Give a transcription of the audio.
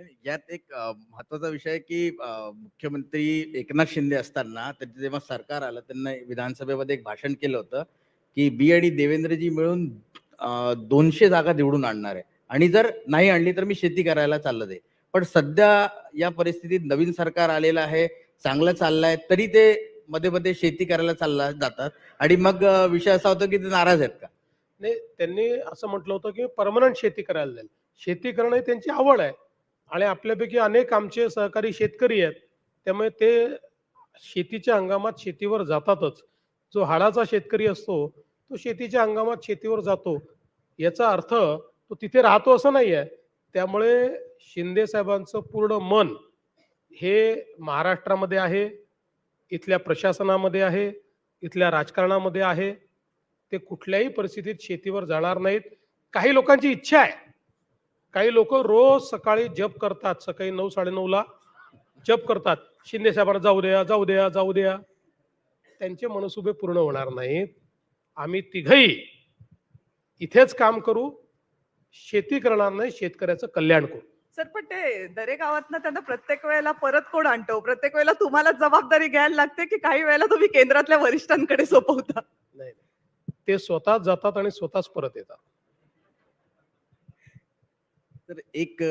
म्हणजे यात एक महत्त्वाचा विषय आहे की मुख्यमंत्री एकनाथ शिंदे असताना त्यांचं जेव्हा सरकार आलं त्यांना विधानसभेमध्ये एक भाषण केलं होतं की बी आणि देवेंद्रजी मिळून दोनशे जागा निवडून आणणार आहे. आणि जर नाही आणली तर मी शेती करायला चाललं दे पण सध्या या परिस्थितीत नवीन सरकार आलेलं आहे चांगलं चाललंय तरी ते मध्ये मध्ये शेती करायला चालला जातात. आणि मग विषय असा होतो की ते नाराज आहेत का? नाही त्यांनी असं म्हटलं होतं की परमनंट शेती करायला जाईल. शेती करणं ही त्यांची आवड आहे. आणि आपल्यापैकी अनेक आमचे सहकारी शेतकरी आहेत. त्यामुळे ते शेतीच्या हंगामात शेतीवर जातातच. जो हाडाचा शेतकरी असतो तो शेतीच्या हंगामात शेतीवर जातो. याचा अर्थ तो तिथे राहतो असं नाही आहे त्यामुळे शिंदे साहेबांचं पूर्ण मन हे महाराष्ट्रामध्ये आहे इथल्या प्रशासनामध्ये आहे इथल्या राजकारणामध्ये आहे. ते कुठल्याही परिस्थितीत शेतीवर जाणार नाहीत. काही लोकांची इच्छा आहे. काही लोक रोज सकाळी जप करतात सकाळी नऊ साडेनऊला जप करतात. शिंदे साहेबांना जाऊ द्या जाऊ द्या जाऊ द्या. त्यांचे मनसुबे पूर्ण होणार नाहीत. आम्ही तिघही इथेच काम करू. शेती करणार नाही शेतकऱ्याचं कल्याण करू. सर पण ते दरेगावात ना त्यांना प्रत्येक वेळेला परत कोण आणतो प्रत्येक वेळेला तुम्हाला जबाबदारी घ्यायला लागते की काही वेळेला तुम्ही केंद्रातल्या वरिष्ठांकडे सोपवता? नाही ते स्वतःच जातात आणि स्वतःच परत येतात. तर एक